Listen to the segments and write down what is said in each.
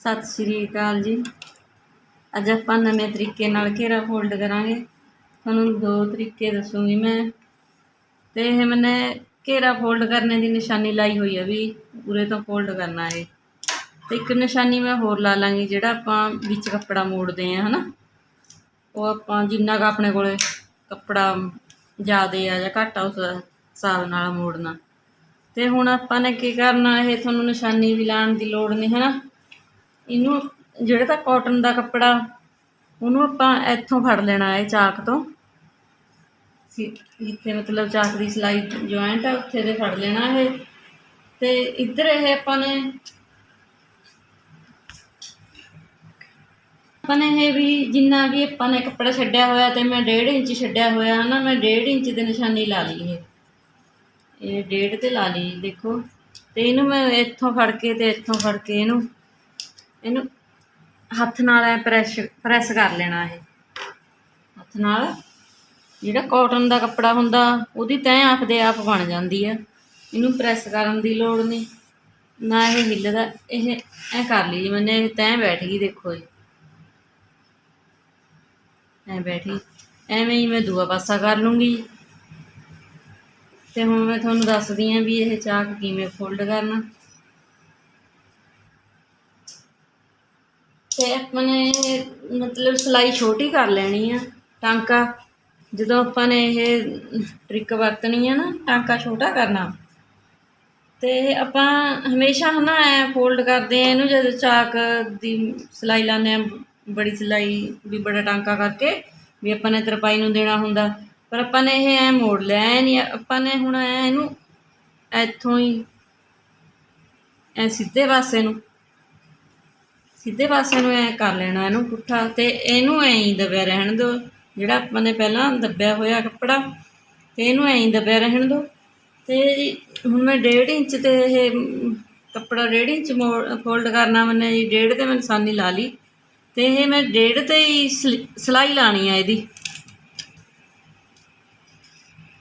ਸਤਿ ਸ਼੍ਰੀ ਅਕਾਲ ਜੀ। ਅੱਜ ਆਪਾਂ ਨਵੇਂ ਤਰੀਕੇ ਨਾਲ ਘੇਰਾ ਫੋਲਡ ਕਰਾਂਗੇ। ਤੁਹਾਨੂੰ ਦੋ ਤਰੀਕੇ ਦੱਸੂਗੀ ਮੈਂ। ਤੇ ਇਹ ਮੈਨੇ ਘੇਰਾ ਫੋਲਡ ਕਰਨੇ ਦੀ ਨਿਸ਼ਾਨੀ ਲਾਈ ਹੋਈ ਹੈ ਵੀ ਉਰੇ ਤੋਂ ਫੋਲਡ ਕਰਨਾ ਹੈ ਤੇ ਇੱਕ ਨਿਸ਼ਾਨੀ ਮੈਂ ਹੋਰ ਲਾ ਲਾਂਗੀ ਜਿਹੜਾ ਆਪਾਂ ਵਿੱਚ ਕੱਪੜਾ ਮੋੜਦੇ ਆ, ਹਨਾ? ਉਹ ਆਪਾਂ ਜਿੰਨਾ ਕੁ ਆਪਣੇ ਕੋਲੇ ਕੱਪੜਾ ਜ਼ਿਆਦੇ ਆ ਜਾਂ ਘੱਟ ਆ ਉਸ ਹਿਸਾਬ ਨਾਲ ਮੋੜਨਾ। ਤੇ ਹੁਣ ਆਪਾਂ ਨੇ ਕੀ ਕਰਨਾ, ਇਹ ਤੁਹਾਨੂੰ ਨਿਸ਼ਾਨੀ ਵੀ ਲਾਉਣ ਦੀ ਲੋੜ ਨਹੀਂ ਹੈ ਨਾ ਇਹਨੂੰ ਜਿਹੜਾ ਤਾਂ ਕਾਟਨ ਦਾ ਕੱਪੜਾ, ਉਹਨੂੰ ਆਪਾਂ ਇੱਥੋਂ ਫੜ ਲੈਣਾ ਹੈ ਚਾਕ ਤੋਂ। ਜਿੱਥੇ ਮਤਲਬ ਚਾਕ ਦੀ ਸਲਾਈ ਜੁਆਇੰਟ ਹੈ, ਉੱਥੇ ਦੇ ਫੜ ਲੈਣਾ ਇਹ। ਤੇ ਇੱਧਰ ਇਹ ਆਪਾਂ ਨੇ ਆਪਾਂ ਨੇ ਇਹ ਵੀ ਜਿੰਨਾ ਵੀ ਆਪਾਂ ਨੇ ਕੱਪੜਾ ਛੱਡਿਆ ਹੋਇਆ ਤੇ ਮੈਂ 1.5 ਇੰਚ ਛੱਡਿਆ ਹੋਇਆ ਨਾ, ਮੈਂ 1.5 ਇੰਚ ਦੀ ਨਿਸ਼ਾਨੀ ਲਾ ਲਈ ਇਹ। ਇਹ ਡੇਢ ਤੇ ਲਾ ਲਈ, ਦੇਖੋ। ਤੇ ਇਹਨੂੰ ਮੈਂ ਇੱਥੋਂ ਫੜ ਕੇ ਤੇ ਇੱਥੋਂ ਫੜ ਕੇ ਇਹਨੂੰ ਇਹਨੂੰ ਹੱਥ ਨਾਲ ਐ ਪ੍ਰੈਸ ਪ੍ਰੈਸ ਕਰ ਲੈਣਾ ਇਹ। ਹੱਥ ਨਾਲ। ਜਿਹੜਾ ਕਾਟਨ ਦਾ ਕੱਪੜਾ ਹੁੰਦਾ, ਉਹਦੀ ਤੈਅ ਆਪਦੇ ਆਪ ਬਣ ਜਾਂਦੀ ਆ ਇਹਨੂੰ ਪ੍ਰੈਸ ਕਰਨ ਦੀ ਲੋੜ ਨਹੀਂ। ਨਾ ਇਹ ਹਿੱਲਦਾ, ਇਹ ਐ ਕਰ ਲਈ ਜੀ ਮੈਨੇ, ਇਹ ਤੈਅ ਬੈਠ ਗਈ ਦੇਖੋ ਇਹ ਐ ਬੈਠੀ ਐਵੇਂ ਹੀ ਮੈਂ ਦੂਆ ਪਾਸਾ ਕਰ ਲੂੰਗੀ। ਤੇ ਹੁਣ ਮੈਂ ਤੁਹਾਨੂੰ ਦੱਸਦੀ ਆਂ ਵੀ ਇਹ ਚਾਕ ਕਿਵੇਂ ਫੋਲਡ ਕਰਨਾ। ਤੇ ਆਪਾਂ ਨੇ ਮਤਲਬ ਸਲਾਈ ਛੋਟੀ ਕਰ ਲੈਣੀ ਆ, ਟਾਂਕਾ। ਜਦੋਂ ਆਪਾਂ ਨੇ ਇਹ ਟ੍ਰਿਕ ਵਰਤਣੀ ਆ ਨਾ, ਟਾਂਕਾ ਛੋਟਾ ਕਰਨਾ। ਤੇ ਆਪਾਂ ਹਮੇਸ਼ਾ ਹਨਾ ਐ ਫੋਲਡ ਕਰਦੇ ਆ ਇਹਨੂੰ, ਜਦੋਂ ਚਾਕ ਦੀ ਸਲਾਈ ਲਾਉਂਦੇ ਆ, ਬੜੀ ਸਲਾਈ ਵੀ ਬੜਾ ਟਾਂਕਾ ਕਰਕੇ ਵੀ ਆਪਾਂ ਨੇ ਤਰਪਾਈ ਨੂੰ ਦੇਣਾ ਹੁੰਦਾ। ਪਰ ਆਪਾਂ ਨੇ ਇਹ ਐ ਮੋੜ ਲਿਆ, ਐ ਨਹੀਂ, ਆਪਾਂ ਨੇ ਹੁਣ ਐ ਇਹਨੂੰ ਇੱਥੋਂ ਹੀ, ਐ ਸਿੱਧੇ ਪਾਸੇ ਨੂੰ ਸਿੱਧੇ ਪਾਸੇ ਨੂੰ ਐ ਕਰ ਲੈਣਾ ਇਹਨੂੰ ਪੁੱਠਾ ਤੇ ਇਹਨੂੰ ਐਂ ਹੀ ਦਬਿਆ ਰਹਿਣ ਦਿਓ। ਜਿਹੜਾ ਆਪਾਂ ਨੇ ਪਹਿਲਾਂ ਦੱਬਿਆ ਹੋਇਆ ਕੱਪੜਾ, ਤੇ ਇਹਨੂੰ ਐਂ ਹੀ ਦਬਿਆ ਰਹਿਣ ਦਿਓ। ਤੇ ਹੁਣ ਮੈਂ 1.5 ਇੰਚ ਤੇ ਇਹ ਕੱਪੜਾ 1.5 ਇੰਚ ਫੋਲਡ ਕਰਨਾ ਮੈਨੇ ਜੀ 1.5 ਤੇ ਮੈਂ ਨਿਸ਼ਾਨੀ ਲਾ ਲਈ। ਤੇ ਇਹ ਮੈਂ 1.5 ਤੇ ਹੀ ਸਲ- ਸਲਾਈ ਲਾਣੀ ਆ ਇਹਦੀ।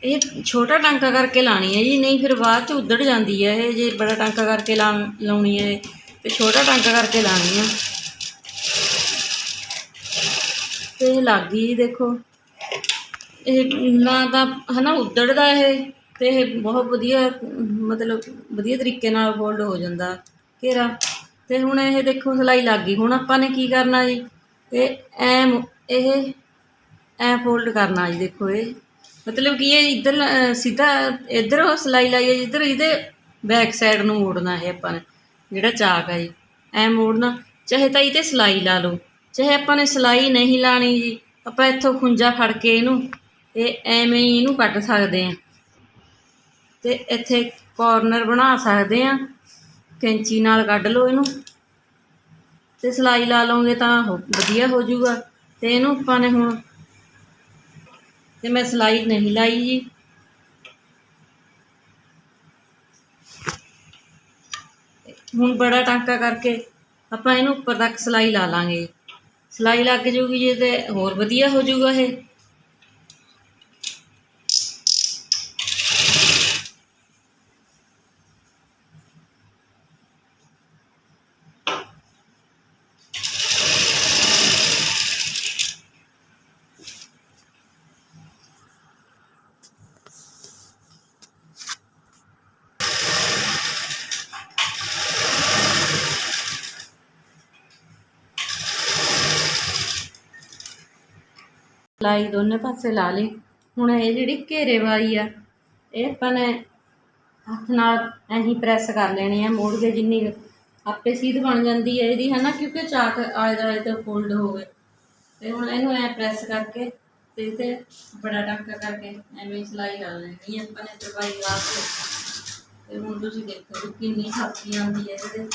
ਇਹ ਛੋਟਾ ਟਾਂਕਾ ਕਰਕੇ ਲਾਣੀ ਹੈ ਜੀ, ਨਹੀਂ ਫਿਰ ਬਾਅਦ ਚ ਉਧੜ ਜਾਂਦੀ ਹੈ ਇਹ, ਜੇ ਬੜਾ ਟਾਂਕਾ ਕਰਕੇ ਲਾ, ਲਾਉਣੀ ਹੈ ਤੇ ਛੋਟਾ ਟਾਂਕਾ ਕਰਕੇ ਲਾਣੀ ਆ। ਤੇ ਇਹ ਲੱਗ ਗਈ ਜੀ ਦੇਖੋ। ਇਹ ਨਾ ਤਾਂ ਹਨਾ ਉਧੜਦਾ ਇਹ ਤੇ ਇਹ ਬਹੁਤ ਵਧੀਆ, ਮਤਲਬ ਵਧੀਆ ਤਰੀਕੇ ਨਾਲ ਫੋਲਡ ਹੋ ਜਾਂਦਾ ਘੇਰਾ। ਤੇ ਹੁਣ ਇਹ ਦੇਖੋ ਸਲਾਈ ਲੱਗ ਗਈ। ਹੁਣ ਆਪਾਂ ਨੇ ਕੀ ਕਰਨਾ ਜੀ? ਤੇ ਐ ਇਹ ਐ ਫੋਲਡ ਕਰਨਾ ਜੀ ਦੇਖੋ ਇਹ। ਮਤਲਬ ਕਿ ਇਹ ਇੱਧਰ ਲ- ਸਿੱਧਾ ਇੱਧਰ ਸਲਾਈ ਲਾਈ ਹੈ ਇੱਧਰ ਇਹਦੇ ਬੈਕ ਸਾਈਡ ਨੂੰ ਮੋੜਨਾ ਹੈ ਆਪਾਂ ਨੇ। ਜਿਹੜਾ ਚਾਕ ਹੈ ਜੀ, ਐ ਮੋੜਨਾ ਚਾਹੇ ਤਾਂ ਇਹਤੇ ਸਲਾਈ ਲਾ ਲਓ, ਚਾਹੇ ਆਪਾਂ ਨੇ ਸਲਾਈ ਨਹੀਂ ਲਾਣੀ ਜੀ, ਆਪਾਂ ਇੱਥੋਂ ਖੁੰਝਾ ਫੜ ਕੇ ਇਹਨੂੰ, ਇਹ ਐਵੇਂ ਹੀ ਇਹਨੂੰ ਕੱਟ ਸਕਦੇ ਆ। ਤੇ ਇੱਥੇ ਕਾਰਨਰ ਬਣਾ ਸਕਦੇ ਆ, ਕੈਂਚੀ ਨਾਲ ਕੱਢ ਲਓ ਇਹਨੂੰ। ਤੇ ਸਲਾਈ ਲਾ ਲਓਗੇ ਤਾਂ ਹੋ- ਵਧੀਆ ਹੋ ਜਾਊਗਾ। ਤੇ ਇਹਨੂੰ ਆਪਾਂ ਨੇ ਹੁਣ, ਤੇ ਮੈਂ ਸਲਾਈ ਨਹੀਂ ਲਾਈ ਜੀ। ਹੁਣ ਬੜਾ ਟਾਂਕਾ ਕਰਕੇ ਆਪਾਂ ਇਹਨੂੰ ਉੱਪਰ ਤੱਕ ਸਲਾਈ ਲਾ ਲਾਂਗੇ। ਸਲਾਈ ਲੱਗ ਜੂਗੀ ਜੇ ਤੇ ਹੋਰ ਵਧੀਆ ਹੋ ਜਾਊਗਾ ਇਹ। ਸਲਾਈ ਦੋਨੇ ਪਾਸੇ ਲਾ ਲਈ। ਹੁਣ ਇਹ ਜਿਹੜੀ ਘੇਰੇ ਵਾਲੀ ਆ, ਇਹ ਆਪਾਂ ਨੇ ਹੱਥ ਨਾਲ ਐਂ ਪ੍ਰੈਸ ਕਰ ਲੈਣੀ ਆ, ਮੋੜ ਕੇ ਜਿੰਨੀ ਆਪੇ ਸੀਧ ਬਣ ਜਾਂਦੀ ਹੈ ਇਹਦੀ, ਹਨਾ? ਕਿਉਂਕਿ ਚਾਕ ਆਲੇ ਦੁਆਲੇ ਤੇ ਫੋਲਡ ਹੋ ਗਏ ਤੇ ਹੁਣ ਇਹਨੂੰ ਐ ਪ੍ਰੈਸ ਕਰਕੇ ਤੇ ਤੇ ਬੜਾ ਟਾਂਕਾ ਕਰਕੇ ਐਵੇਂ ਹੀ ਸਿਲਾਈ ਲਾ ਲੈਣੀ ਆਪਾਂ ਨੇ ਤਰਪਾਈ ਵਾਸਤੇ। ਤੇ ਹੁਣ ਤੁਸੀਂ ਦੇਖੋ ਕਿੰਨੀ ਛਾਪੀ ਆਉਂਦੀ ਹੈ ਇਹਦੇ।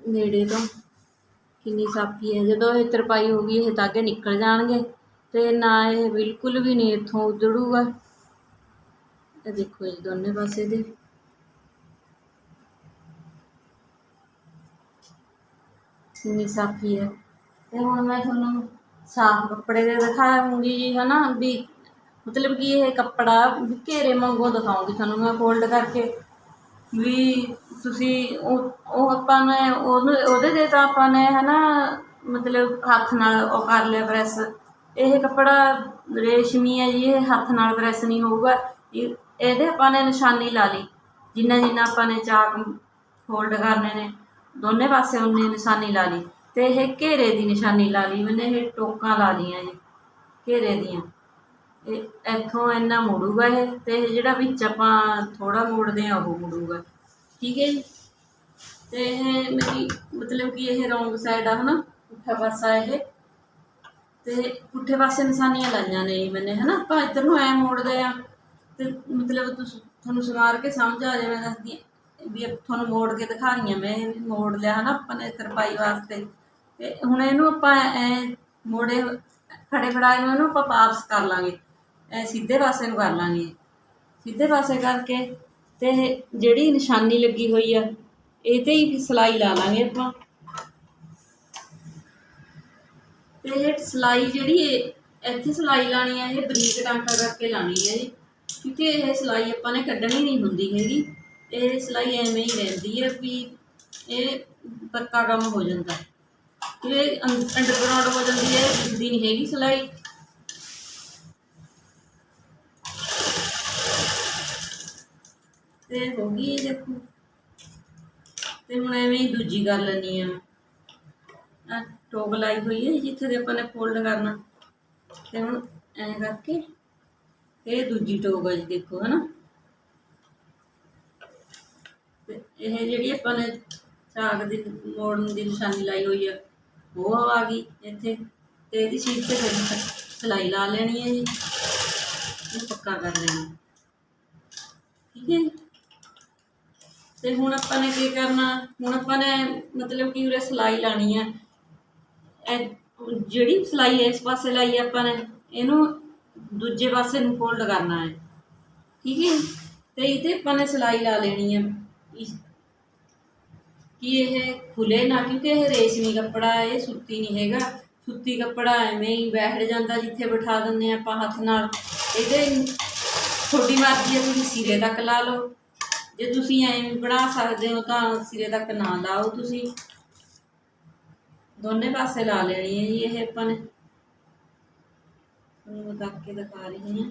ਨੇੜੇ ਤੋਂ। ਕਿੰਨੀ ਸਾਫੀ ਹੈ। ਜਦੋਂ ਇਹ ਤਰਪਾਈ ਹੋ ਗਈ, ਇਹ ਤਾਗੇ ਨਿਕਲ ਜਾਣਗੇ ਤੇ ਨਾ ਇਹ ਬਿਲਕੁਲ ਵੀ ਨਹੀਂ ਇੱਥੋਂ ਉਜੜੂਗਾ ਇਹ ਦੇਖੋ ਜੀ, ਦੋਨੇ ਪਾਸੇ ਦੇ। ਕਿੰਨੀ ਸਾਫੀ ਹੈ। ਤੇ ਹੁਣ ਮੈਂ ਤੁਹਾਨੂੰ ਸਾਫ਼ ਕੱਪੜੇ ਦੇ ਦਿਖਾਉਂਗੀ ਜੀ, ਹਨਾ? ਵੀ ਮਤਲਬ ਕਿ ਇਹ ਕੱਪੜਾ ਘੇਰੇ ਵਾਂਗੂ ਦਿਖਾਉਂਗੀ ਤੁਹਾਨੂੰ ਮੈਂ ਫੋਲਡ ਕਰਕੇ। ਵੀ ਤੁਸੀਂ ਉਹ ਉਹ ਆਪਾਂ ਨੇ, ਉਹਨੂੰ, ਉਹਦੇ ਦੇ ਤਾਂ ਆਪਾਂ ਨੇ ਹਨਾ, ਮਤਲਬ ਹੱਥ ਨਾਲ ਉਹ ਕਰ ਲਿਆ ਪ੍ਰੈਸ। ਇਹ ਕੱਪੜਾ ਰੇਸ਼ਮੀ ਹੈ ਜੀ, ਇਹ ਹੱਥ ਨਾਲ ਪ੍ਰੈਸ ਨਹੀਂ ਹੋਊਗਾ। ਇਹ- ਇਹਦੇ ਆਪਾਂ ਨੇ ਨਿਸ਼ਾਨੀ ਲਾ ਲਈ। ਜਿੰਨਾ ਜਿੰਨਾ ਆਪਾਂ ਨੇ ਚਾਕ ਫੋਲਡ ਕਰਨੇ ਨੇ, ਦੋਨੇ ਪਾਸੇ ਉਨੀ ਨਿਸ਼ਾਨੀ ਲਾ ਲਈ। ਤੇ ਇਹ ਘੇਰੇ ਦੀ ਨਿਸ਼ਾਨੀ ਲਾ ਲਈ ਮੈਨੇ ਇਹ ਟੋਕਾਂ ਲਾ ਲਈਆਂ ਜੀ, ਘੇਰੇ ਦੀਆਂ। ਇਹ, ਇੱਥੋਂ ਇੰਨਾ ਮੁੜੂਗਾ ਇਹ, ਤੇ ਇਹ ਜਿਹੜਾ ਵਿੱਚ ਆਪਾਂ ਥੋੜਾ ਮੋੜਦੇ ਆ ਉਹ ਮੁੜੂਗਾ। ਠੀਕ ਹੈ ਜੀ। ਤੇ ਇਹ ਮੇਰੀ ਮਤਲਬ ਕਿ ਇਹ ਰੌਂਗ ਸਾਈਡ ਆ, ਹਨਾ? ਪੁੱਠਾ ਪਾਸਾ ਇਹ। ਤੇ ਪੁੱਠੇ ਪਾਸੇ ਨਿਸ਼ਾਨੀਆਂ ਲਾਈਆਂ ਨੇ ਮੈਨੇ, ਹਨਾ? ਆਪਾਂ ਇੱਧਰ ਨੂੰ ਐ ਮੋੜਦੇ ਆ ਤੇ ਮਤਲਬ ਤੁਸੀਂ, ਤੁਹਾਨੂੰ ਸਵਾਰ ਕੇ ਸਮਝ ਆ ਜਾਵੇ ਦੱਸਦੀ ਵੀ ਤੁਹਾਨੂੰ ਮੋੜ ਕੇ ਦਿਖਾ ਰਹੀ ਹਾਂ ਮੈਂ ਇਹ ਮੋੜ ਲਿਆ, ਹਨਾ? ਆਪਾਂ ਨੇ ਤਰਪਾਈ ਵਾਸਤੇ। ਤੇ ਹੁਣ ਇਹਨੂੰ ਆਪਾਂ ਐ ਮੋੜੇ, ਖੜੇ ਫੜਾਏ ਨੂੰ ਇਹਨੂੰ ਆਪਾਂ ਵਾਪਸ ਕਰ ਲਾਂਗੇ। ਐ ਸਿੱਧੇ ਪਾਸੇ ਨੂੰ ਕਰ ਲਾਂਗੇ। ਸਿੱਧੇ ਪਾਸੇ ਕਰਕੇ ਤੇ ਇਹ ਜਿਹੜੀ ਨਿਸ਼ਾਨੀ ਲੱਗੀ ਹੋਈ ਆ, ਇਹ ਤੇ ਹੀ ਸਿਲਾਈ ਲਾ ਲਾਂਗੇ ਆਪਾਂ। ਤੇ ਇਹ ਸਿਲਾਈ ਜਿਹੜੀ ਇੱਥੇ ਸਿਲਾਈ ਲਾਣੀ ਹੈ ਇਹ ਬਰੀਕ ਟਾਂਕਾ ਕਰਕੇ ਲਾਣੀ ਹੈ ਜੀ। ਕਿਉਂਕਿ ਇਹ ਸਿਲਾਈ ਆਪਾਂ ਨੇ ਕੱਢਣੀ ਨਹੀਂ ਹੁੰਦੀ ਹੈਗੀ। ਇਹ ਸਿਲਾਈ ਐਵੇਂ ਹੀ ਰਹਿੰਦੀ ਹੈ ਵੀ ਇਹ ਪੱਕਾ ਕੰਮ ਹੋ ਜਾਂਦਾ। ਇਹ ਅੰਡਰਗਰਾਉਂਡ ਹੋ ਜਾਂਦੀ ਹੈ ਹੁੰਦੀ ਨਹੀਂ ਹੈਗੀ ਸਿਲਾਈ। ਤੇ ਹੋ ਗਈ ਇਹ ਦੇਖੋ। ਤੇ ਹੁਣ ਐਵੇਂ ਹੀ ਦੂਜੀ ਕਰ ਲੈਣੀ ਆ। ਆ ਟੋਕ ਲਾਈ ਹੋਈ ਹੈ ਜਿੱਥੇ ਦੇ ਆਪਾਂ ਨੇ ਫੋਲਡ ਕਰਨਾ। ਤੇ ਹੁਣ ਐਂ ਕਰਕੇ ਇਹ ਦੂਜੀ ਟੋਕ ਹੈ ਜੀ ਦੇਖੋ, ਹਨਾ। ਤੇ ਇਹ ਜਿਹੜੀ ਆਪਾਂ ਨੇ ਚਾਕ ਦੀ ਮੋੜਨ ਦੀ ਨਿਸ਼ਾਨੀ ਲਾਈ ਹੋਈ ਆ, ਉਹ ਆ ਗਈ ਇੱਥੇ। ਤੇ ਇਹਦੀ ਸੀਟ ਤੇ ਫਿਰ ਸਿਲਾਈ ਲਾ ਲੈਣੀ ਹੈ ਜੀ। ਇਹ ਪੱਕਾ ਕਰ ਲੈਣਾ। ਠੀਕ ਹੈ ਜੀ? ਤੇ ਹੁਣ ਆਪਾਂ ਨੇ ਕੀ ਕਰਨਾ? ਹੁਣ ਆਪਾਂ ਨੇ ਮਤਲਬ ਕਿ ਉਰੇ ਸਿਲਾਈ ਲਾਣੀ ਹੈ ਜਿਹੜੀ ਸਿਲਾਈ ਇਸ ਪਾਸੇ ਲਾਈ ਹੈ ਆਪਾਂ ਨੇ, ਇਹਨੂੰ ਦੂਜੇ ਪਾਸੇ ਨੂੰ ਫੋਲਡ ਕਰਨਾ ਹੈ। ਠੀਕ ਹੈ? ਤੇ ਇਹਦੇ ਆਪਾਂ ਨੇ ਸਿਲਾਈ ਲਾ ਲੈਣੀ ਹੈ ਇਸ ਕਿ ਇਹ ਖੁੱਲੇ ਨਾ, ਕਿਉਂਕਿ ਇਹ ਰੇਸ਼ਮੀ ਕੱਪੜਾ ਹੈ ਇਹ ਸੁੱਤੀ ਨਹੀਂ ਹੈਗਾ। ਸੁੱਤੀ ਕੱਪੜਾ ਐਵੇਂ ਹੀ ਬੈਠ ਜਾਂਦਾ, ਜਿੱਥੇ ਬਿਠਾ ਦਿੰਦੇ ਹਾਂ ਆਪਾਂ ਹੱਥ ਨਾਲ। ਇਹਦੇ ਤੁਹਾਡੀ ਮਰਜ਼ੀ ਹੈ, ਤੁਸੀਂ ਸਿਰੇ ਤੱਕ ਲਾ ਲਓ। ਜੇ ਤੁਸੀਂ ਐਵੇਂ ਬਣਾ ਸਕਦੇ ਹੋ ਤਾਂ ਸਿਰੇ ਤੱਕ ਨਾ ਲਾਓ ਤੁਸੀਂ। ਦੋਨੇ ਪਾਸੇ ਲਾ ਲੈਣੀ ਹੈ ਜੀ ਇਹ ਆਪਾਂ ਨੇ। ਤੁਹਾਨੂੰ ਬਤਾ ਕੇ ਦਿਖਾ ਰਹੀ ਹਾਂ।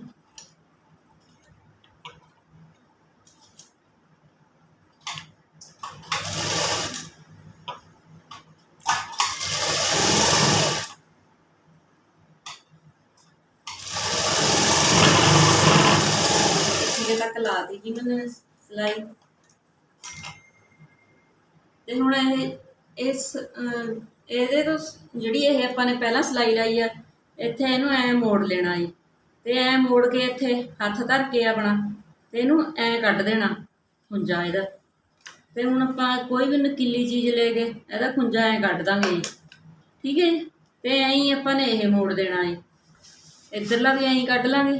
ਸਿਰੇ ਤੱਕ ਲਾ ਦਿੱਤੀ ਮੈंने ਸਿਲਾਈ ਤੇ ਹੁਣ ਇਹ, ਇਸ ਇਹਦੇ ਤੋਂ ਜਿਹੜੀ ਇਹ ਆਪਾਂ ਨੇ ਪਹਿਲਾਂ ਸਿਲਾਈ ਲਾਈ ਆ, ਇੱਥੇ ਇਹਨੂੰ ਐ ਮੋੜ ਲੈਣਾ ਏ ਤੇ ਐ ਮੋੜ ਕੇ ਇੱਥੇ ਹੱਥ ਧਰ ਕੇ ਆਪਣਾ, ਤੇ ਇਹਨੂੰ ਐ ਕੱਢ ਦੇਣਾ ਖੁੰਝਾ ਇਹਦਾ ਤੇ ਹੁਣ ਆਪਾਂ ਕੋਈ ਵੀ ਨਕੀਲੀ ਚੀਜ਼ ਲੈ ਕੇ ਇਹਦਾ ਖੁੰਝਾ ਐ ਕੱਢ ਦਾਂਗੇ ਜੀ। ਠੀਕ ਹੈ ਜੀ? ਤੇ ਐਂ ਆਪਾਂ ਨੇ ਇਹ ਮੋੜ ਦੇਣਾ ਏ ਇੱਧਰਲਾ ਵੀ ਐਂ ਕੱਢ ਲਾਂਗੇ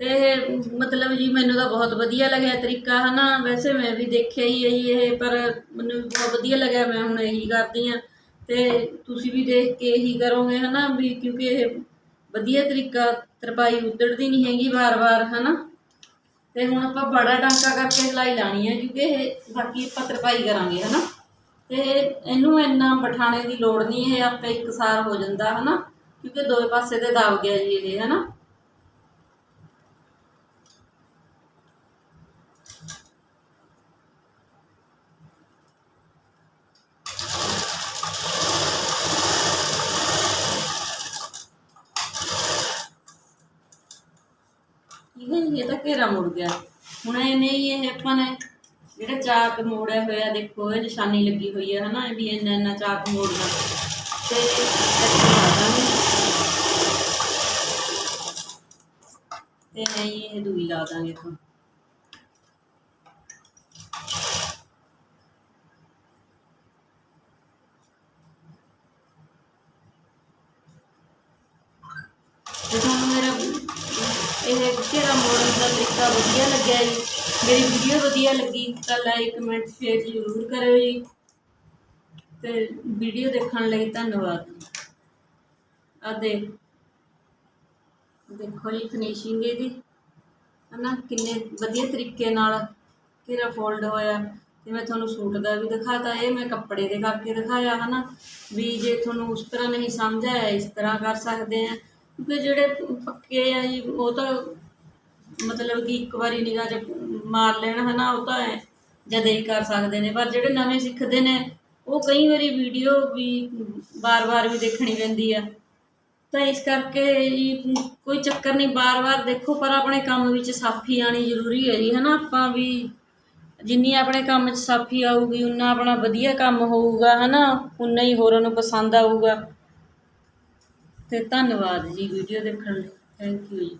ਤੇ ਇਹ ਮਤਲਬ ਜੀ ਮੈਨੂੰ ਤਾਂ ਬਹੁਤ ਵਧੀਆ ਲੱਗਿਆ ਤਰੀਕਾ, ਹਨਾ। ਵੈਸੇ ਮੈਂ ਵੀ ਦੇਖਿਆ ਹੀ ਹੈ ਜੀ ਇਹ, ਪਰ ਮੈਨੂੰ ਵੀ ਬਹੁਤ ਵਧੀਆ ਲੱਗਿਆ, ਮੈਂ ਹੁਣ ਇਹੀ ਕਰਦੀ ਆ। ਤੇ ਤੁਸੀਂ ਵੀ ਦੇਖ ਕੇ ਇਹੀ ਕਰੋਗੇ, ਹਨਾ, ਵੀ ਕਿਉਂਕਿ ਇਹ ਵਧੀਆ ਤਰੀਕਾ, ਤਰਪਾਈ ਉਧੜਦੀ ਨਹੀਂ ਹੈਗੀ ਵਾਰ-ਵਾਰ, ਹਨਾ। ਤੇ ਹੁਣ ਆਪਾਂ ਬੜਾ ਟਾਂਕਾ ਕਰਕੇ ਸਿਲਾਈ ਲਾਣੀ ਹੈ ਕਿਉਂਕਿ ਇਹ ਬਾਕੀ ਆਪਾਂ ਤਰਪਾਈ ਕਰਾਂਗੇ, ਹਨਾ। ਤੇ ਇਹਨੂੰ ਇੰਨਾ ਬਿਠਾਣੇ ਦੀ ਲੋੜ ਨਹੀਂ, ਇਹ ਆਪੇ ਇੱਕਸਾਰ ਹੋ ਜਾਂਦਾ, ਹਨਾ। ਕਿਉਂਕਿ ਦੋਵੇਂ ਪਾਸੇ ਤੇ ਦਬ ਗਿਆ ਜੀ ਇਹ, ਹਨਾ ਠੀਕ ਹੈ ਜੀ, ਇਹ ਤਾਂ ਘੇਰਾ ਮੁੜ ਗਿਆ। ਹੁਣ ਐਵੇਂ ਹੀ ਇਹ ਆਪਾਂ ਨੇ ਜਿਹੜਾ ਚਾਕ ਮੋੜਿਆ ਹੋਇਆ, ਦੇਖੋ, ਇਹ ਨਿਸ਼ਾਨੀ ਲੱਗੀ ਹੋਈ ਹੈ, ਹਨਾ ਵੀ ਇੰਨਾ ਇੰਨਾ ਚਾਕ ਮੋੜਨਾ। ਤੇ ਇੱਥੇ ਲਾ ਦਾਂਗੇ ਤੇ ਨਹੀਂ, ਇਹ ਦੂਈ ਲਾ ਦਾਂਗੇ ਇੱਥੋਂ ਜੇ ਤੁਹਾਨੂੰ ਮੇਰਾ ਇਹ ਘੇਰਾ ਮੋੜਨ ਦਾ ਤਰੀਕਾ ਵਧੀਆ ਲੱਗਿਆ ਜੀ? ਮੇਰੀ ਵੀਡੀਓ ਵਧੀਆ ਲੱਗੀ, ਤਾਂ ਲਾਈਕ ਕਮੈਂਟ ਸ਼ੇਅਰ ਜ਼ਰੂਰ ਕਰਿਓ ਜੀ। ਤੇ ਵੀਡੀਓ ਦੇਖਣ ਲਈ ਧੰਨਵਾਦ। ਆ ਦੇਖ। ਦੇਖੋ ਜੀ ਫਿਨਿਸ਼ਿੰਗ ਇਹਦੀ। ਹਨਾ, ਕਿੰਨੇ ਵਧੀਆ ਤਰੀਕੇ ਨਾਲ ਘੇਰਾ ਫੋਲਡ ਹੋਇਆ। ਤੇ ਮੈਂ ਤੁਹਾਨੂੰ ਸੂਟ ਦਾ ਵੀ ਦਿਖਾਤਾ, ਇਹ ਮੈਂ ਕੱਪੜੇ ਦੇ ਕਰਕੇ ਦਿਖਾਇਆ, ਹਨਾ। ਵੀ ਜੇ ਤੁਹਾਨੂੰ ਉਸ ਤਰ੍ਹਾਂ ਨਹੀਂ ਸਮਝ ਆਇਆ, ਇਸ ਤਰ੍ਹਾਂ ਕਰ ਸਕਦੇ ਆ। ਕਿਉਂਕਿ ਜਿਹੜੇ ਪੱਕੇ ਆ ਜੀ, ਉਹ ਤਾਂ ਮਤਲਬ ਕਿ ਇੱਕ ਵਾਰੀ ਨਿਗਾਹ 'ਚ ਮਾਰ ਲੈਣ ਹਨਾ, ਉਹ ਤਾਂ ਐਂ ਜਦੇ ਹੀ ਕਰ ਸਕਦੇ ਨੇ। ਪਰ ਜਿਹੜੇ ਨਵੇਂ ਸਿੱਖਦੇ ਨੇ, ਉਹ ਕਈ ਵਾਰੀ ਵੀਡੀਓ ਵੀ ਬਾਰ-ਬਾਰ ਵੀ ਦੇਖਣੀ ਪੈਂਦੀ ਆ। ਤਾਂ ਇਸ ਕਰਕੇ ਜੀ ਕੋਈ ਚੱਕਰ ਨਹੀਂ ਬਾਰ-ਬਾਰ ਦੇਖੋ, ਪਰ ਆਪਣੇ ਕੰਮ ਵਿੱਚ ਸਾਫੀ ਆਣੀ ਜ਼ਰੂਰੀ ਹੈ ਜੀ, ਹਨਾ। ਆਪਾਂ ਵੀ ਜਿੰਨੀ ਆਪਣੇ ਕੰਮ 'ਚ ਸਾਫੀ ਆਊਗੀ, ਉਨਾ ਆਪਣਾ ਵਧੀਆ ਕੰਮ ਹੋਊਗਾ, ਹਨਾ। ਉਨਾ ਹੀ ਹੋਰਾਂ ਨੂੰ ਪਸੰਦ ਆਊਗਾ। ਤੇ ਧੰਨਵਾਦ ਜੀ ਵੀਡੀਓ ਦੇਖਣ ਲਈ। ਥੈਂਕ ਯੂ ਜੀ।